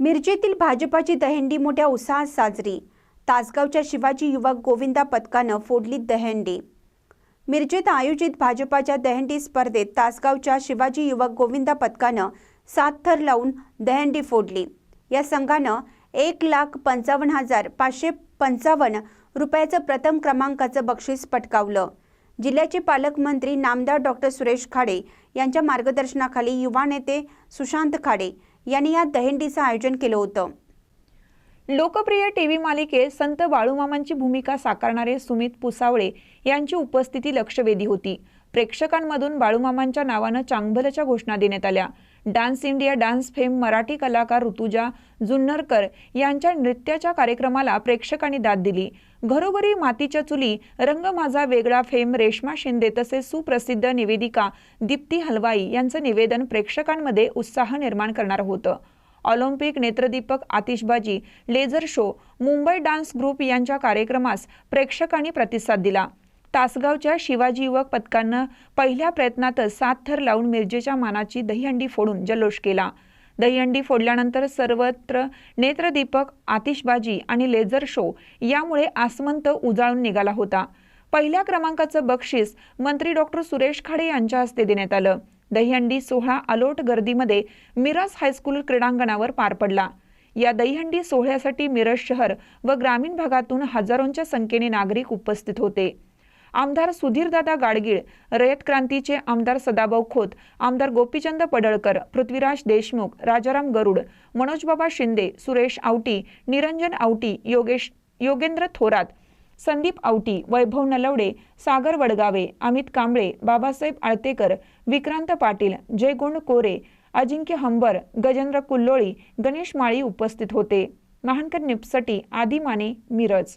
मिरजेतील भाजपाची दहंडी मोठ्या उत्साहात साजरी. तासगावच्या शिवाजी युवक गोविंदा पथकानं फोडली दहंडी. मिरजेत आयोजित भाजपाच्या दहंडी स्पर्धेत तासगावच्या शिवाजी युवक गोविंदा पथकानं सात थर लावून दहंडी फोडली. या संघानं एक लाख पंचावन्न हजार पाचशे पंचावन्न रुपयाचं प्रथम क्रमांकाचं बक्षीस पटकावलं. जिल्ह्याचे पालकमंत्री नामदार डॉक्टर सुरेश खाडे यांच्या मार्गदर्शनाखाली युवा नेते सुशांत खाडे यांनी या दहंडीचं आयोजन केलं होतं. लोकप्रिय टीव्ही मालिकेत संत बाळूमामांची भूमिका साकारणारे सुमित पुसावळे यांची उपस्थिती लक्षवेधी होती. प्रेक्षकांमधून बाळूमामांच्या नावानं चांगभलच्या घोषणा देण्यात आल्या. Dance India dance fame Marathi कलाकार ऋतुजा जुन्नरकर यांच्या नृत्याच्या कार्यक्रमाला प्रेक्षकांनी दाद दिली. घरोघरी मातीच्या चुली रंग माझा वेगळा फेम रेश्मा शिंदे तसेच सुप्रसिद्ध निवेदिका दीप्ती हलवाई यांचं निवेदन प्रेक्षकांमध्ये उत्साह निर्माण करणारं होतं. ऑलिम्पिक नेत्रदीपक आतिषबाजी laser show Mumbai dance group यांच्या कार्यक्रमास प्रेक्षकांनी प्रतिसाद दिला. तासगावच्या शिवाजी युवक पथकानं पहिल्या प्रयत्नातच सात थर लावून मिरजेच्या मानाची दहीहंडी फोडून जल्लोष केला. दहीहंडी फोडल्यानंतर सर्वत्र नेत्रदीपक आतिषबाजी आणि लेझर शो यामुळे आसमंत उजाळून निघाला होता. पहिल्या क्रमांकाचं बक्षीस मंत्री डॉक्टर सुरेश खाडे यांच्या हस्ते देण्यात आलं. दहीहंडी सोहळा अलोट गर्दीमध्ये मिरज हायस्कूल क्रीडांगणावर पार पडला. या दहीहंडी सोहळ्यासाठी मिरज शहर व ग्रामीण भागातून हजारोंच्या संख्येने नागरिक उपस्थित होते. आमदार सुधीरदादा गाडगीळ रयत क्रांतीचे आमदार सदाभाऊ खोत आमदार गोपीचंद पडळकर पृथ्वीराज देशमुख राजाराम गरुड मनोजबाबा शिंदे सुरेश आवटी निरंजन आवटी योगेश योगेंद्र थोरात संदीप आवटी वैभव नलवडे सागर वडगावे अमित कांबळे बाबासाहेब आळतेकर विक्रांत पाटील जयगुण कोरे अजिंक्य हंबर गजेंद्र कुल्लोळी गणेश माळी उपस्थित होते. महानकर निपसटी आदी माने मिरज.